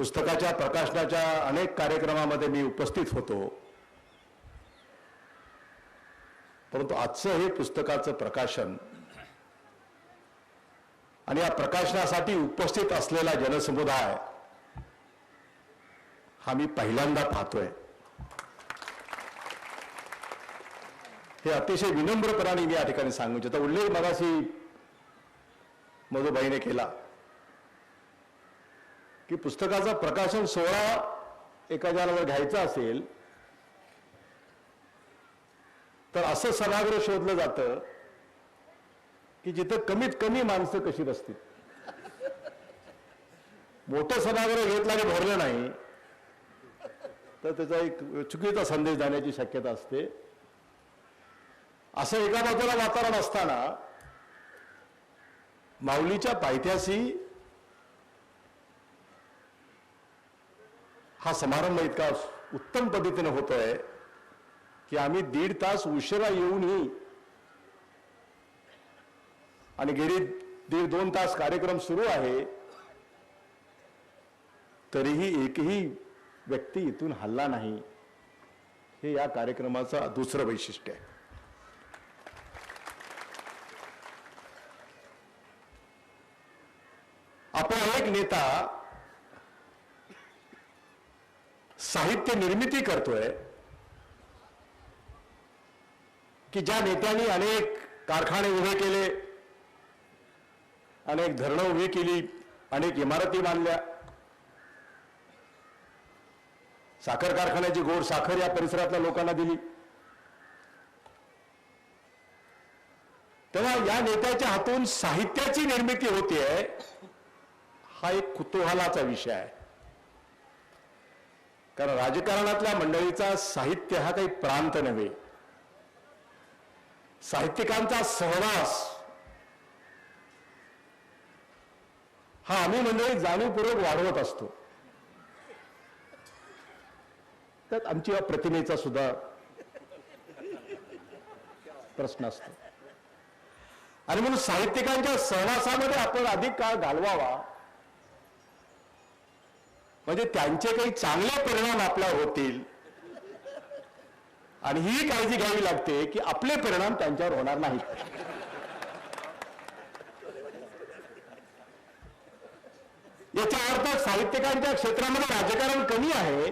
पुस्तकाच्या प्रकाशनाच्या अनेक कार्यक्रमामध्ये मी उपस्थित होतो. परंतु आजचं हे पुस्तकाचं प्रकाशन आणि या प्रकाशनासाठी उपस्थित असलेला जनसमुदाय हा मी पहिल्यांदा पाहतोय. हे अतिशय विनम्रपणाने मी या ठिकाणी सांगू इच्छितो. उल्लेख मगाशी मधुबाईने केला. की पुस्तकाचा प्रकाशन सोहळा एखाद्याला जर घ्यायचा असेल तर असं सभागृह शोधलं जातं की जिथं कमीत कमी माणसं कशी बसतील. मोठं सभागृह घेतला आणि भरलं नाही तर त्याचा एक चुकीचा संदेश जाण्याची शक्यता असते. असं एका बाजूला वातावरण असताना माऊलीच्या पायथ्याशी हा समारंभ इतका उत्तम पद्धतीने होतोय की आम्ही दीड तास उशिरा येऊनही आणि गेली दीड दोन तास कार्यक्रम सुरू आहे तरीही एकही व्यक्ती इथून हल्ला नाही. हे या कार्यक्रमाचं दुसरं वैशिष्ट्य आहे. आपण एक नेता साहित्य निर्मिती करतोय की ज्या नेत्यांनी अनेक कारखाने उभे केले अनेक धरणं उभी केली अनेक इमारती बांधल्या. साखर कारखान्याची गोड साखर या परिसरातल्या लोकांना दिली. तेव्हा या नेत्याच्या हातून साहित्याची निर्मिती होतीये हा एक कुतूहलाचा विषय आहे. कारण राजकारणातल्या मंडळीचा साहित्य हा काही प्रांत नव्हे. साहित्यिकांचा सहवास हा आम्ही मंडळी जाणीवपूर्वक वाढवत असतो. त्यात आमची या प्रतिमेचा सुद्धा प्रश्न असतो. आणि म्हणून साहित्यिकांच्या सहवासामध्ये आपण अधिक काळ घालवावा. म्हणजे त्यांचे काही चांगले परिणाम आपल्यावर होतील. आणि ही काळजी घ्यावी लागते की आपले परिणाम त्यांच्यावर होणार नाहीत. याचा अर्थ साहित्यकांच्या क्षेत्रामध्ये राजकारण कमी आहे.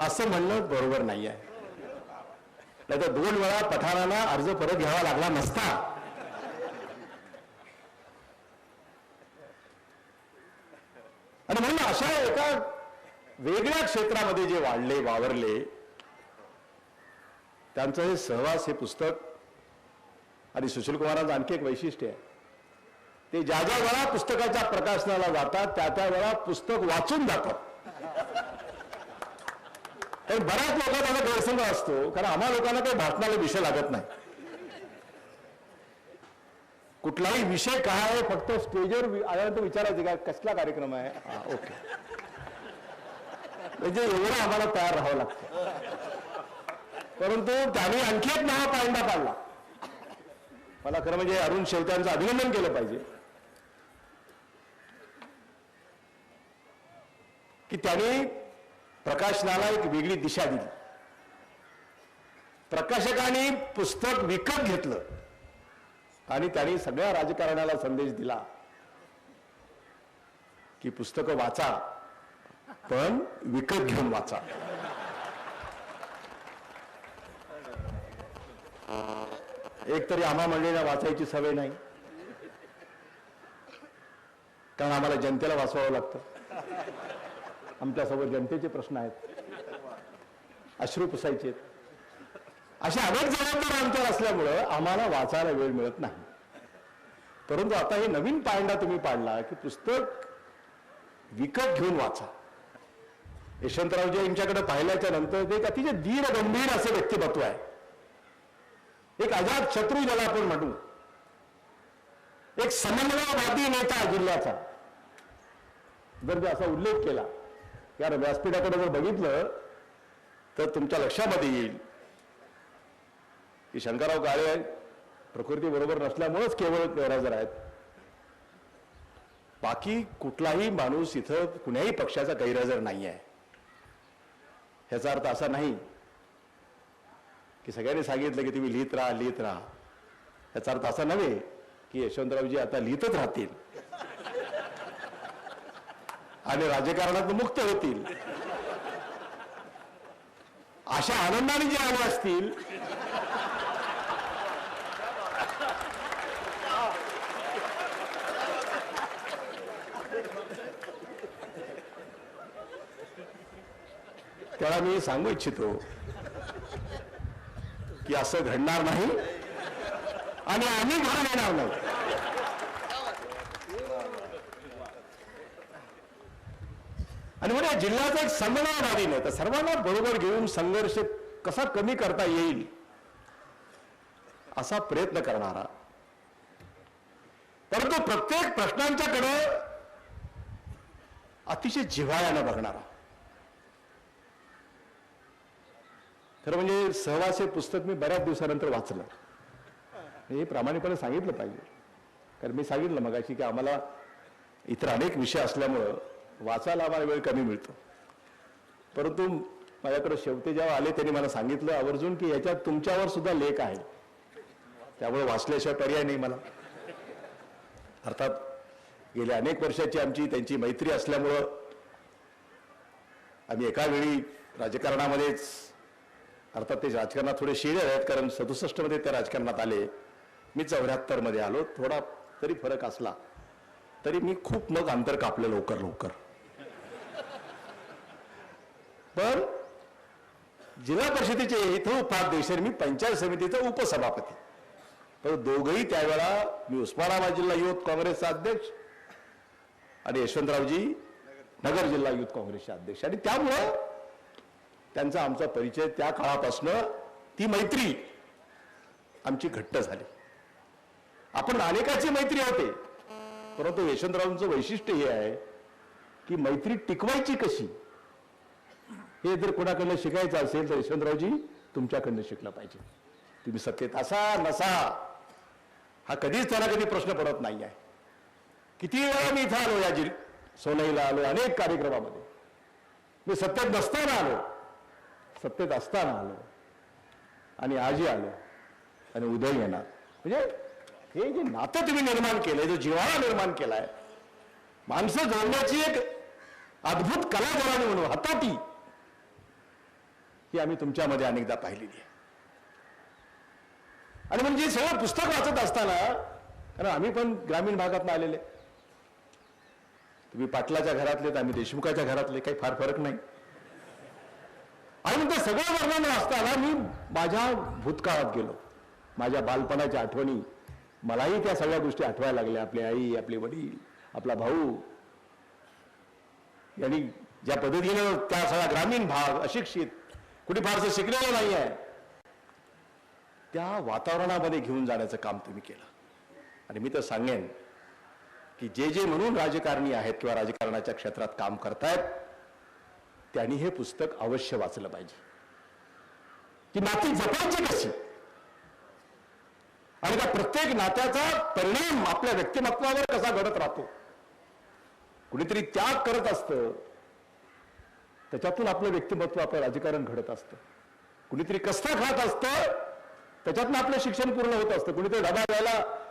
असं म्हणणं बरोबर नाही आहे नाही तर दोन वेळा पठाणाला अर्ज परत घ्यावा लागला नसता आणि म्हणून अशा एका वेगळ्या क्षेत्रामध्ये जे वाढले वावरले त्यांचं हे सहवास हे पुस्तक आणि सुशील कुमारांचं आणखी एक वैशिष्ट्य आहे. ते ज्या ज्या वेळा पुस्तकाच्या प्रकाशनाला जातात त्या त्या वेळा पुस्तक वाचून जातात. तर बऱ्याच लोकांना गैरसमज असतो कारण आम्हा लोकांना काही भाषणाला विषय लागत नाही. कुठलाही विषय काय आहे फक्त स्टेजवर आल्यानंतर विचारायचे काय कसला कार्यक्रम आहे? ओके. म्हणजे एवढं आम्हाला तयार राहावं लागतं. परंतु त्याने आणखी एक नवा पायंडा पाडला. मला खरं म्हणजे अरुण शेवत्यांचं अभिनंदन केलं पाहिजे. की त्यांनी प्रकाशनाला एक वेगळी दिशा दिली. प्रकाशकांनी पुस्तक विकत घेतलं. आणि त्यांनी सगळ्या राजकारणाला संदेश दिला. की पुस्तकं वाचा. पण विकत घेऊन वाचा. एक तरी आम्हा मंडळीला वाचायची सवय नाही. कारण आम्हाला जनतेला वाचवावं लागतं. आमच्यासोबत जनतेचे प्रश्न आहेत. अश्रू पुसायचे अशा अनेक जबाबदार आमच्यावर असल्यामुळं आम्हाला वाचायला वेळ मिळत नाही. परंतु आता हे नवीन पायंडा तुम्ही पाडला की पुस्तक विकत घेऊन वाचा. यशवंतरावजी यांच्याकडे पाहिल्याच्या नंतर ते एक अतिशय धीर गंभीर असं व्यक्तिमत्व आहे. एक अजात शत्रू ज्याला आपण म्हणू. एक समन्वयवादी नेता जिल्ह्याचा. जर मी असा उल्लेख केला या व्यासपीठाकडे जर बघितलं तर तुमच्या लक्षामध्ये येईल की शंकरराव काळे प्रकृती बरोबर नसल्यामुळेच केवळ गैरहजर आहेत. बाकी कुठलाही माणूस इथं कुण्याही पक्षाचा गैरहजर नाही आहे ह्याचा अर्थ असा नाही की सगळ्यांनी सांगितलं की तुम्ही लिहित राहा लिहित राहा. ह्याचा अर्थ असा नव्हे की यशवंतरावजी आता लिहितच राहतील. आणि राजकारणात मुक्त होतील. अशा आनंदाने जे आले असतील त्याला मी सांगू इच्छितो की असं घडणार नाही आणि आम्ही घडून येणार नाही. आणि म्हणजे या जिल्ह्याचा एक समन्वयवादी नाही तर सर्वांना बरोबर घेऊन संघर्ष कसा कमी करता येईल असा प्रयत्न करणारा. परंतु प्रत्येक प्रश्नांच्याकडे अतिशय जिव्हाळ्यानं बघणारा. खरं म्हणजे सहवास हे पुस्तक मी बऱ्याच दिवसानंतर वाचलं. हे प्रामाणिकपणे सांगितलं पाहिजे. कारण मी सांगितलं मगाशी की आम्हाला इतर अनेक विषय असल्यामुळं वाचायला आम्हाला वेळ कमी मिळतो. परंतु माझ्याकडे शेवटी जेव्हा आले त्यांनी मला सांगितलं आवर्जून की याच्यात तुमच्यावर सुद्धा लेख आहे. त्यामुळे वाचल्याशिवाय पर्याय नाही मला. अर्थात गेल्या अनेक वर्षाची आमची त्यांची मैत्री असल्यामुळं आम्ही एका वेळी राजकारणामध्येच अर्थात ते राजकारणात थोडे शिळे आहेत कारण सदुसष्टमध्ये ते राजकारणात आले. मी चौऱ्याहत्तरमध्ये आलो थोडा तरी फरक असला तरी मी खूप मग अंतर कापलं लवकर लवकर. पण जिल्हा परिषदेचे इथं उपाध्यक्ष आणि मी पंचायत समितीचा उपसभापती. पण दोघही त्यावेळा मी उस्मानाबाद जिल्हा युथ काँग्रेसचा अध्यक्ष आणि यशवंतरावजी नगर जिल्हा युथ काँग्रेसचे अध्यक्ष. आणि त्यामुळं त्यांचा आमचा परिचय त्या काळापासनं ती मैत्री आमची घट्ट झाली. आपण अनेकाची मैत्री होते परंतु यशवंतरावांचं वैशिष्ट्य हे आहे की मैत्री टिकवायची कशी हे जर कोणाकडनं शिकायचं असेल तर यशवंतरावजी तुमच्याकडनं शिकलं पाहिजे. तुम्ही सत्तेत असा नसा हा कधीच त्याला कधी प्रश्न पडत नाही आहे. किती वेळा मी इथं आलो या जिल सोनईला आलो अनेक कार्यक्रमामध्ये. मी सत्तेत नसताना आलो. सत्तेत असताना आलो. आणि आजी आलो. आणि उद्या येणार. म्हणजे हे जे नातं तुम्ही निर्माण केलंय जो जीवाळा निर्माण केलाय माणसं जोडण्याची एक अद्भुत कला म्हणू म्हणून हाताटी ही आम्ही तुमच्यामध्ये अनेकदा पाहिलेली आहे. आणि म्हणजे सगळं पुस्तक वाचत असताना कारण आम्ही पण ग्रामीण भागात आलेले. तुम्ही पाटलाच्या घरातले तर आम्ही देशमुखाच्या घरातले काही फार फरक नाही. आणि मग ते सगळं वर्णन असताना मी माझ्या भूतकाळात गेलो. माझ्या बालपणाच्या आठवणी. मलाही त्या सगळ्या गोष्टी आठवायला लागल्या. आपली आई आपले वडील आपला भाऊ. यांनी ज्या पद्धतीनं त्या सगळा ग्रामीण भाग अशिक्षित कुठे फारसं शिकलेलं नाही आहे त्या वातावरणामध्ये घेऊन जाण्याचं काम तुम्ही केलं. आणि मी तर सांगेन की जे जे म्हणून राजकारणी आहेत किंवा राजकारणाच्या क्षेत्रात काम करतायत त्यांनी हे पुस्तक अवश्य वाचलं पाहिजे. ती नाती जपायची कशी? आणि त्या प्रत्येक नात्याचा परिणाम आपल्या व्यक्तिमत्वावर कसा घडत राहतो? कुणीतरी त्याग करत असतं. त्याच्यातून आपलं व्यक्तिमत्व आपलं राजकारण घडत असतं. कुणीतरी कष्ट खात असतं. त्याच्यातनं आपलं शिक्षण पूर्ण होत असतं. कुणीतरी डबा द्यायला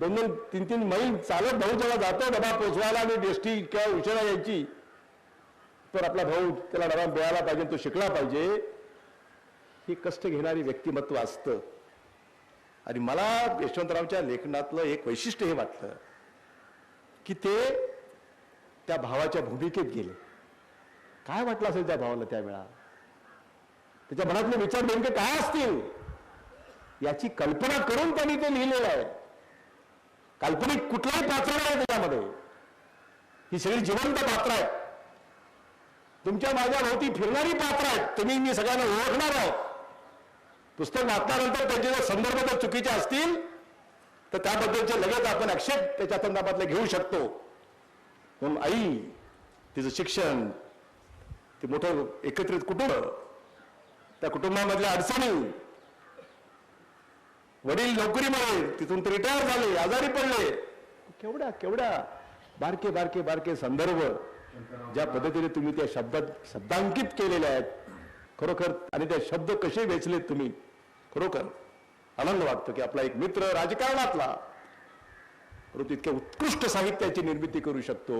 दोन दोन तीन तीन मैल चालत भाऊ जेव्हा जातो डबा पोचवायला आणि एसटी किंवा उशिरा यायची तर आपला भाऊ त्याला डबा मिळाला पाहिजे तो शिकला पाहिजे. ही कष्ट घेणारी व्यक्तिमत्व असतं. आणि मला यशवंतरावच्या लेखनातलं एक वैशिष्ट्य हे वाटलं की ते त्या भावाच्या भूमिकेत गेले. काय वाटलं असेल त्या भावाला त्यावेळा? त्याच्या मनातले विचार नेमके काय असतील? याची कल्पना करून त्यांनी ते लिहिलेलं आहे. काल्पनिक कुठलाही पात्र नाही त्याच्यामध्ये. ही सगळी जिवंत पात्र आहेत तुमच्या माझ्या भोवती फिरणारी पात्र आहेत. तुम्ही मी सगळ्यांना ओळखणार आहोत. पुस्तक वाचल्यानंतर त्यांचे जर संदर्भ जर चुकीचे असतील तर त्याबद्दलचे लगेच आपण आक्षेप त्याच्या संदर्भातले घेऊ शकतो. म्हणून आई तिचं शिक्षण ते मोठं एकत्रित कुटुंब त्या कुटुंबामधल्या अडचणी वडील नोकरीमध्ये तिथून ते रिटायर झाले आजारी पडले. केवढ्या केवढ्या बारके बारके बारके संदर्भ ज्या पद्धतीने तुम्ही त्या शब्दात शब्दांकित केलेल्या आहेत खरोखर आणि ते शब्द कसे वेचलेत तुम्ही खरोखर आनंद वाटतो की आपला एक मित्र राजकारणातला परंतु इतक्या उत्कृष्ट साहित्याची निर्मिती करू शकतो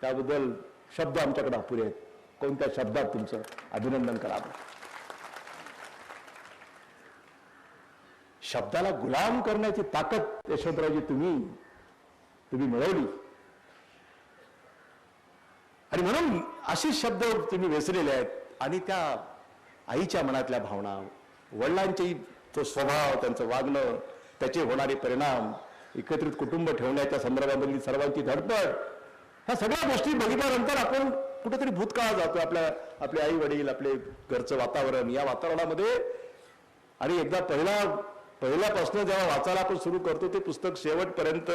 त्याबद्दल शब्द आमच्याकडे अपुरे आहेत. कोणत्या शब्दात तुमचं अभिनंदन करावं? शब्दाला गुलाम करण्याची ताकद यशवंतरावजी तुम्ही तुम्ही मिळवली. आणि म्हणून असे शब्द तुम्ही वेचलेले आहेत. आणि त्या आईच्या मनातल्या भावना वडिलांची तो स्वभाव त्यांचं वागणं त्याचे होणारे परिणाम एकत्रित कुटुंब ठेवण्याच्या संदर्भामधली सर्वांची धडपड ह्या सगळ्या गोष्टी बघितल्यानंतर आपण कुठेतरी भूतकाळ जातो. आपल्या आपले आई वडील आपले घरचं वातावरण या वातावरणामध्ये. आणि एकदा पहिला पहिल्यापासून जेव्हा वाचायला आपण सुरू करतो ते पुस्तक शेवटपर्यंत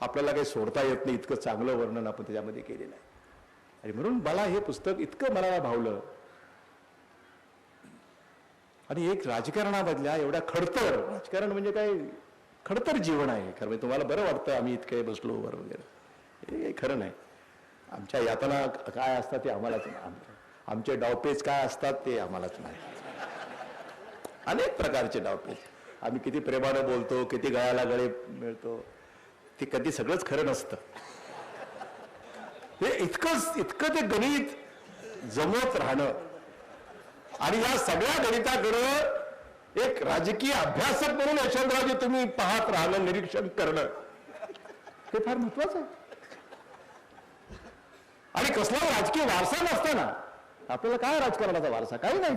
आपल्याला काही सोडता येत नाही इतकं चांगलं वर्णन आपण त्याच्यामध्ये केलेलं आहे. आणि म्हणून मला हे पुस्तक इतकं मनाला भावलं. आणि एक राजकारणामधल्या एवढ्या खडतर राजकारण म्हणजे काय? खडतर जीवन आहे. खरं म्हणजे तुम्हाला बरं वाटतं आम्ही इतके बसलो वर वगैरे. हे खरं नाही. आमच्या यातना काय असतात ते आम्हालाच नाही. आमचे डावपेच काय असतात ते आम्हालाच नाही. अनेक प्रकारचे डावपेच आम्ही किती प्रेमानं बोलतो किती गळ्याला गळे मिळतो. ते कधी सगळंच खरं नसतं. हे इतकंच इतकं ते गणित जमत राहणं. आणि या सगळ्या गणिताकडं एक राजकीय अभ्यासक म्हणून यशवंतराजे तुम्ही पाहत राहणं निरीक्षण करणं हे फार महत्वाचं आहे. आणि कसला राजकीय वारसा नसताना आपल्याला काय राजकारणाचा वारसा? काही नाही.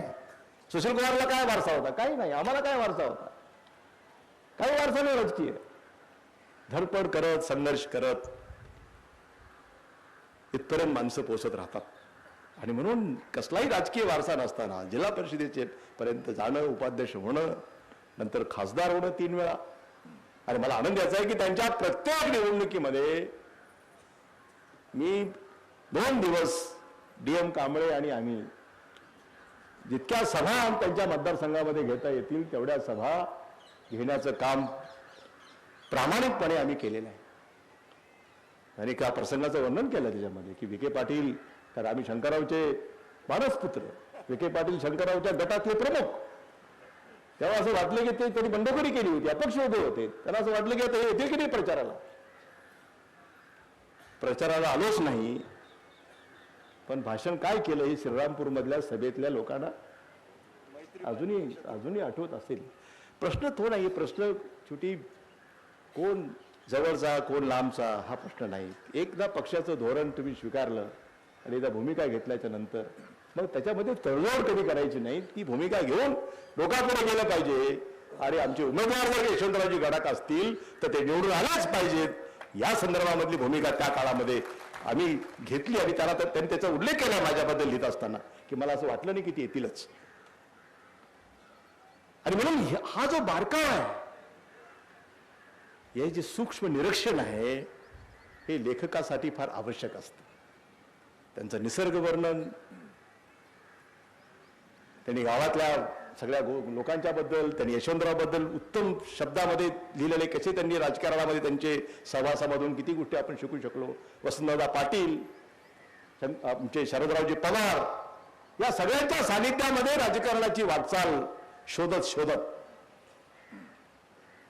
सुशील कुमारला काय वारसा होता? काही नाही. आम्हाला काय वारसा होता? काही वारसा नाही राजकीय. धडपड करत संघर्ष करत इथपर्यंत माणसं पोचत राहतात. आणि म्हणून कसलाही राजकीय वारसा नसताना जिल्हा परिषदेचे पर्यंत जाणं उपाध्यक्ष होणं नंतर खासदार होणं तीन वेळा. आणि मला आनंद याचा आहे की त्यांच्या प्रत्येक निवडणुकीमध्ये मी दोन दिवस डीएम कांबळे आणि आम्ही जितक्या सभा त्यांच्या मतदारसंघामध्ये घेता येतील तेवढ्या सभा घेण्याचं काम प्रामाणिकपणे आम्ही केलेलं आहे. आणि एका प्रसंगाचं वर्णन केलं त्याच्यामध्ये की विखे पाटील तर आम्ही शंकररावचे मानसपुत्र विखे पाटील शंकररावच्या गटातले प्रमुख. तेव्हा असं वाटलं की ते त्यांनी बंडखोरी केली होती अपक्ष उभे होते. त्यांना असं वाटलं की आता हे येतील की नाही प्रचाराला? प्रचाराला आलोच नाही. पण भाषण काय केलं हे श्रीरामपूर मधल्या सभेतल्या लोकांना अजूनही अजूनही आठवत असेल. प्रश्न तो नाही प्रश्न छोटी कोण जवळचा कोण लांबचा हा प्रश्न नाही. एकदा पक्षाचं धोरण तुम्ही स्वीकारलं आणि एकदा भूमिका घेतल्याच्या नंतर मग त्याच्यामध्ये तळजोड कधी करायची नाही ती भूमिका घेऊन लोकांपुढे गेलं पाहिजे. आणि आमचे उमेदवार जर यशवंतरावजी गडाक असतील तर ते निवडून आलेच पाहिजेत. या संदर्भामधली भूमिका त्या काळामध्ये आम्ही घेतली आणि त्याला तर- त्यांनी त्याचा उल्लेख केला माझ्याबद्दल लिहित असताना की मला असं वाटलं नाही की ते येतीलच. आणि म्हणून हा जो बारकावा आहे हे जे सूक्ष्म निरीक्षण आहे हे लेखकासाठी फार आवश्यक असतं. त्यांचं निसर्ग वर्णन त्यांनी गावातल्या सगळ्या गो- लोकांच्याबद्दल त्यांनी यशवंतरावबद्दल उत्तम शब्दामध्ये लिहिलेले कसे त्यांनी राजकारणामध्ये त्यांचे सहवासामधून किती गोष्टी आपण शिकू शकलो? वसंतदादा पाटील आमचे शरदरावजी पवार या सगळ्यांच्या सानिध्यामध्ये राजकारणाची वाटचाल शोधत शोधत.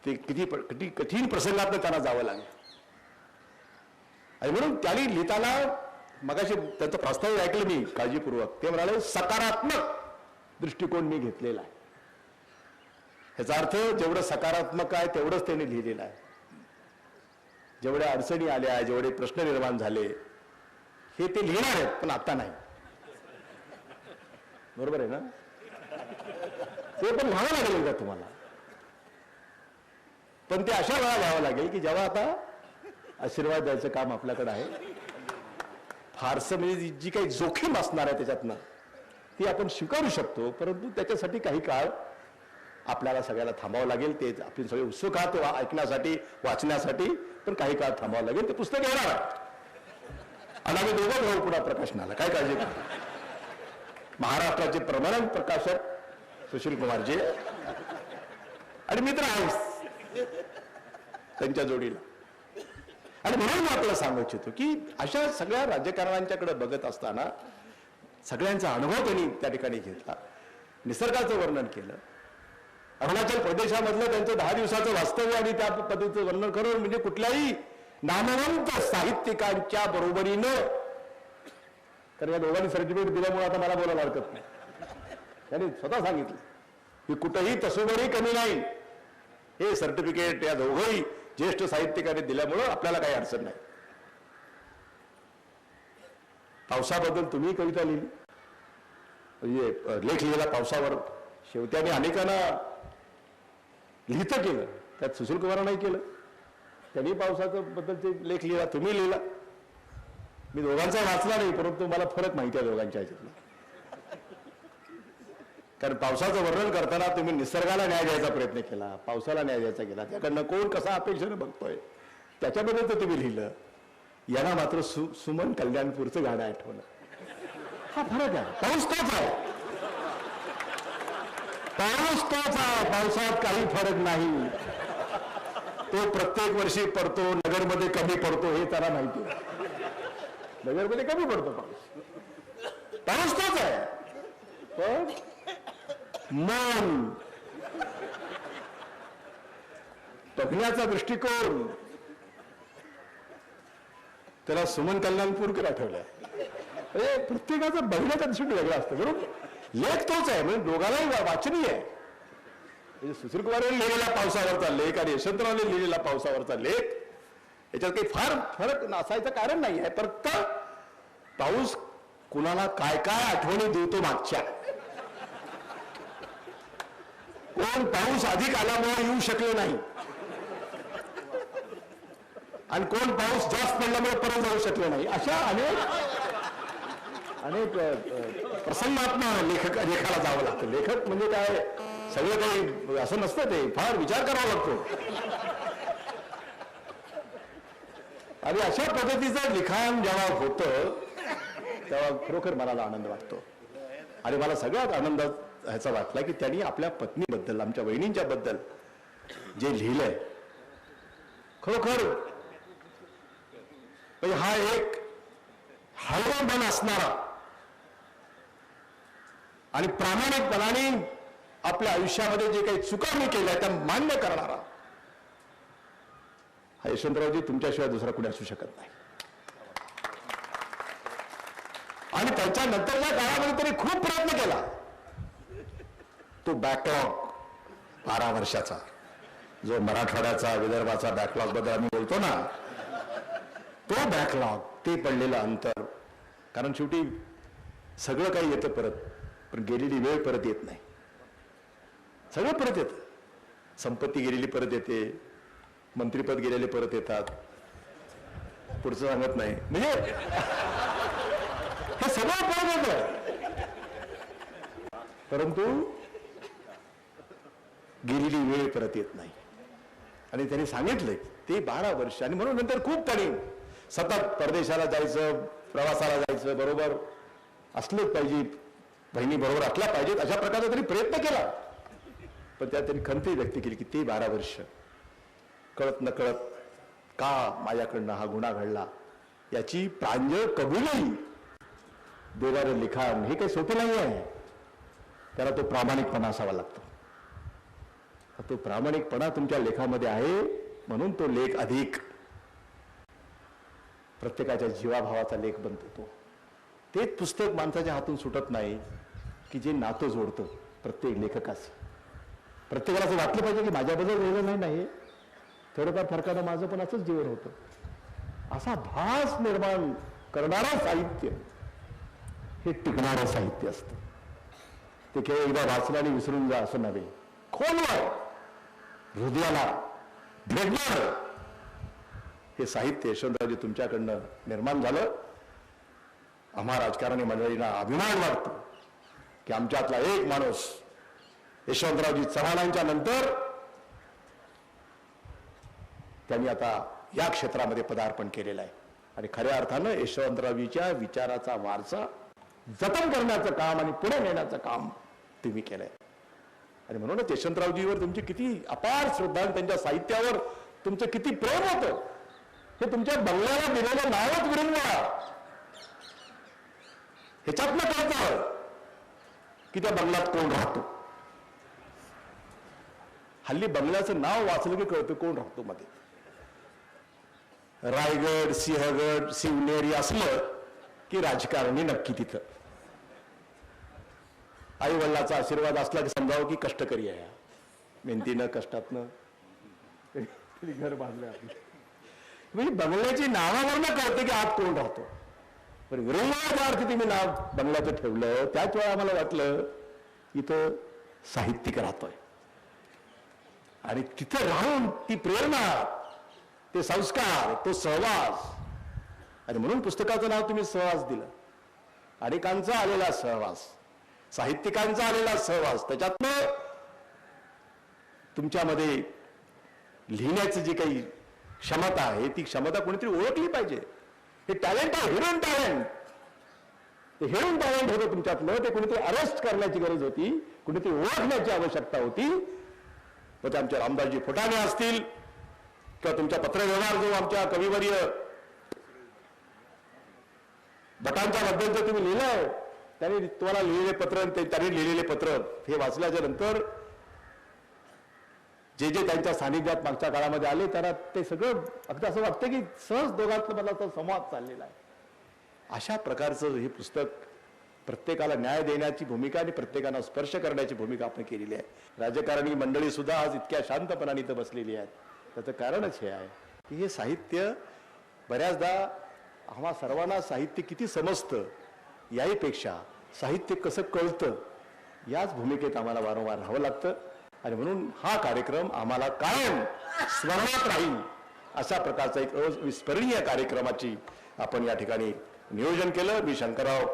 ते किती किती कठीण प्रसंगात त्यांना जावं लागेल. आणि म्हणून त्यांनी लिहिताना मगाशी त्यांचा प्रस्ताव ऐकलं मी काळजीपूर्वक. ते म्हणाले सकारात्मक दृष्टिकोन मी घेतलेला आहे. ह्याचा अर्थ जेवढं सकारात्मक आहे तेवढंच त्यांनी लिहिलेलं आहे. जेवढ्या अडचणी आल्या जेवढे प्रश्न निर्माण झाले हे ते लिहिणार आहेत पण आता नाही. बरोबर आहे ना? ते पण लिहावं लागेल का तुम्हाला. पण ते अशा वेळा घ्यावं लागेल की जेव्हा आता आशीर्वाद द्यायचं काम आपल्याकडे आहे फारसं म्हणजे जी- काही जोखीम असणार आहे त्याच्यातनं ती आपण स्वीकारू शकतो परंतु त्याच्यासाठी काही काळ आपल्याला सगळ्याला थांबावं लागेल ते आपण सगळे उत्सुक आहात ऐकण्यासाठी वाचण्यासाठी पण काही काळ थांबावं लागेल ते पुस्तक येणार आहे. आणि आम्ही दोघं भाऊ पुन्हा प्रकाशनाला काय काळजी महाराष्ट्राचे प्रमाण प्रकाशक सुशील कुमारजी आणि मित्र आहेस. त्यांच्या जोडीला. आणि म्हणून मी आपल्याला सांगू इच्छितो की अशा सगळ्या राजकारण्यांच्याकडे बघत असताना सगळ्यांचा अनुभव त्यांनी त्या ठिकाणी घेतला. निसर्गाचं वर्णन केलं. अरुणाचल प्रदेशामधलं त्यांचं दहा दिवसाचं वास्तव्य आणि त्या पद्धतीचं वर्णन करून म्हणजे कुठल्याही नामवंत साहित्यिकांच्या बरोबरीनं. कारण या दोघांनी सर्टिफिकेट दिल्यामुळे आता मला बोलायला हरकत नाही. त्यांनी स्वतः सांगितलं की कुठंही तसोबरी कमी नाही. हे सर्टिफिकेट या दोघंही ज्येष्ठ साहित्यिकाने दिल्यामुळं आपल्याला काही अडचण नाही. पावसाबद्दल तुम्ही कविता लिहिली. म्हणजे लेख लिहिला पावसावर शेवत्याने अनेकांना लिहितं केलं. त्यात सुशील कुमारांनाही केलं. त्यांनी पावसाचं बद्दलचे लेख लिहिला तुम्ही लिहिला. मी दोघांचा वाचला नाही परंतु मला फरक माहिती आहे दोघांच्या ह्याच्यातला कारण पावसाचं वर्णन करताना तुम्ही निसर्गाला न्याय द्यायचा प्रयत्न केला पावसाला न्याय द्यायचा केला. त्याकडनं कोण कसा अपेक्षेनं बघतोय? त्याच्याबद्दल तर तुम्ही लिहिलं. यांना मात्र सु सुमन कल्याणपूरचं गाणं आठवलं. हा फरक आहे. पाऊस तोच आहे. पाऊस तोच आहे. पावसात काही फरक नाही. तो प्रत्येक वर्षी पडतो नगरमध्ये कमी पडतो हे त्याला माहिती नगरमध्ये कमी पडतो पाऊस. पाऊस तोच मन. बघण्याचा दृष्टिकोन. त्याला सुमन कल्याणपूरकर आठवल्या. म्हणजे प्रत्येकाचा बघण्याचा दृष्टिकोन वेगळा असतो. बरोबर? लेख तोच आहे. म्हणजे दोघांनाही वाचनीय आहे. म्हणजे सुशील लिहिलेला पावसावरचा लेख आणि यशवंतरावने लिहिलेला पावसावरचा लेख याच्यात काही फार फरक नसायचं कारण नाही आहे फक्त पाऊस कुणाला काय काय आठवणी देतो मागच्या. कोण पाऊस अधिक आल्यामुळे येऊ शकले नाही. आणि कोण पाऊस जास्त पडल्यामुळे परत जाऊ शकले नाही. अशा अनेक अनेक प्रसंगात्मा लेखक लेखाला जावं लागतं. लेखक म्हणजे काय? सगळं काही असं नसतं ते. फार विचार करावा लागतो. आणि अशा पद्धतीचं लिखाण जेव्हा होतं तेव्हा खरोखर मनाला आनंद वाटतो. आणि मला सगळ्यात आनंद ह्याचा वाटला की त्यांनी आपल्या पत्नीबद्दल आमच्या वहिनींच्या बद्दल जे लिहिलंय खरोखर म्हणजे हा एक हळवा असणारा आणि प्रामाणिकपणाने आपल्या आयुष्यामध्ये जे काही चुका मी केल्या त्या मान्य करणारा हा यशवंतरावजी तुमच्याशिवाय दुसरा कुणी असू शकत नाही. आणि त्याच्या नंतरच्या काळामध्ये त्यांनी खूप प्रयत्न केला. तो बॅकलॉग बारा वर्षाचा. जो मराठवाड्याचा विदर्भाचा बॅकलॉगबद्दल आम्ही बोलतो ना तो बॅकलॉग ते पडलेलं अंतर. कारण शेवटी सगळं काही येतं परत पण गेलेली वेळ परत येत नाही. सगळं परत येतं. संपत्ती गेलेली परत येते मंत्रीपद गेलेले परत येतात. पुढचं सांगत नाही. म्हणजे हे सगळं परत येतं. परंतु गेलेली वेळ परत येत नाही. आणि त्यांनी सांगितलंय ते बारा वर्ष आणि म्हणून नंतर खूप त्यांनी सतत परदेशाला जायचं प्रवासाला जायचं बरोबर. असलंच पाहिजे बहिणी बरोबर असला पाहिजेत अशा प्रकारचा त्यांनी प्रयत्न केला. पण त्यात त्यांनी खंती व्यक्त केली की ते बारा वर्ष. कळत न कळत का माझ्याकडनं हा गुन्हा घडला? याची प्रांजळ कबुली देवारे लिखाण हे काही सोपे नाही आहे त्याला तो प्रामाणिकपणा असावा लागतो. तो प्रामाणिकपणा तुमच्या लेखामध्ये आहे म्हणून तो लेख अधिक. प्रत्येकाच्या जीवाभावाचा लेख बनतो तो. तेच पुस्तक माणसाच्या हातून सुटत नाही की जे नातं जोडतं प्रत्येक लेखकाचं. प्रत्येकाला असं वाटलं पाहिजे की माझ्याबद्दल वेगळं नाही नाही थोडंफार फरकानं माझं पण असंच जीवन होतं. असा भास निर्माण करणारा साहित्य हे टिकणारं साहित्य असतं. ते केवळ एकदा वाचलं आणि विसरून जा असं नव्हे. खोलवर! हृदयाला भेटणार. हे साहित्य यशवंतरावजी तुमच्याकडनं निर्माण झालं. आम्हा राजकारणी मंडळींना अभिमान वाटतो की आमच्यातला एक माणूस यशवंतरावजी चव्हाणांच्या नंतर त्यांनी आता या क्षेत्रामध्ये पदार्पण केलेलं आहे. आणि खऱ्या अर्थानं यशवंतरावजीच्या विचाराचा वारसा जतन करण्याचं काम आणि पुढे नेण्याचं काम तुम्ही केलंय. आणि म्हणूनच यशवंतरावजीवर तुमची किती अपार श्रद्धा आणि त्यांच्या साहित्यावर तुमचं किती प्रेम होतं. हे तुमच्या बंगल्याला दिलेलं नावच विरंगुळा ह्याच्यातनं कळतं की त्या बंगल्यात कोण राहतो. हल्ली बंगल्याचं नाव वाचलं की कळतं कोण राहतो मध्ये. रायगड सिंहगड शिवनेरी असलं की राजकारणी नक्की तिथं. आई वडिलाचा आशीर्वाद असला की समजावं की कष्टकरी आहे मेहनतीनं कष्टातनं घर बांधलं आपलं म्हणजे बंगल्याची नावावरनं कळतं की आत कोण राहतो. पण विरंगुळा अर्थी तुम्ही नाव बंगल्याचं ठेवलं त्याच वेळा आम्हाला वाटलं इथं साहित्यिक राहतोय. आणि तिथं राहून ती प्रेरणा ते संस्कार तो सहवास. आणि म्हणून पुस्तकाचं नाव तुम्ही सहवास दिलं. अनेकांचा आलेला सहवास. साहित्यिकांचा आलेला सहवास त्याच्यातनं तुमच्यामध्ये लिहिण्याची जी काही क्षमता आहे ती क्षमता कोणीतरी ओळखली पाहिजे. हे टॅलेंट आहे हिडन टॅलेंट ते हिडन टॅलेंट होतं तुमच्यातलं ते कोणीतरी अरेस्ट करण्याची गरज होती कोणीतरी ओळखण्याची आवश्यकता होती. मग ते आमचे रामदासजी फुटाणे असतील किंवा तुमचा पत्रव्यवहार जो आमच्या कविवर्य भटांच्या बद्दल जो तुम्ही लिहिलंय त्यांनी तुम्हाला लिहिलेले पत्र ते- त्यांनी लिहिलेले पत्र हे वाचल्याच्या नंतर जे जे त्यांच्या सानिध्यात मागच्या काळामध्ये आले त्यांना ते सगळं अगदी असं वाटतं की सहज दोघांतलं मला तो संवाद चाललेला आहे. अशा प्रकारचं हे पुस्तक प्रत्येकाला न्याय देण्याची भूमिका आणि प्रत्येकाला स्पर्श करण्याची भूमिका आपण केलेली आहे. राजकारणी मंडळी सुद्धा आज इतक्या शांतपणाने इथं बसलेली आहेत. त्याचं कारणच हे आहे की हे साहित्य बऱ्याचदा आम्हा सर्वांना साहित्य किती समजतं याहीपेक्षा साहित्य कसं कळतं याच भूमिकेत आम्हाला वारंवार राहावं लागतं. आणि म्हणून हा कार्यक्रम आम्हाला कायम स्मरणात राहील अशा प्रकारचा एक अविस्मरणीय कार्यक्रमाची आपण या ठिकाणी नियोजन केलं. मी शंकरराव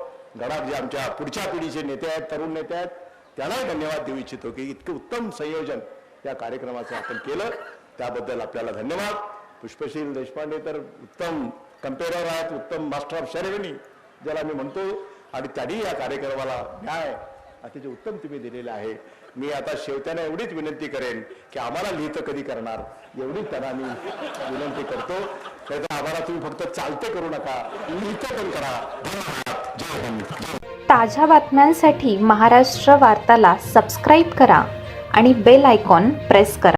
गडाख जे आमच्या पुढच्या पिढीचे नेते आहेत तरुण नेते आहेत. त्यांनाही धन्यवाद देऊ इच्छितो की इतकं उत्तम संयोजन या कार्यक्रमाचं आपण केलं. त्याबद्दल आपल्याला धन्यवाद. पुष्पशील देशपांडे तर उत्तम कंपेरर आहेत उत्तम मास्टर ऑफ सेरेमनी ज्याला मी म्हणतो. आणि त्यांनी या कार्यक्रमाला न्याय अतिशय उत्तम तुम्ही दिलेलं आहे. मी आता शेवत्यांना एवढीच विनंती करेन की आम्हाला लिहितं कधी करणार एवढीच त्यांना मी विनंती करतो. तर आम्हाला तुम्ही फक्त चालते करू नका लिहितं पण करा. धन्यवाद. जय हिंद. ताज्या बातम्यांसाठी महाराष्ट्र वार्ताला सबस्क्राईब करा आणि बेल आयकॉन प्रेस करा.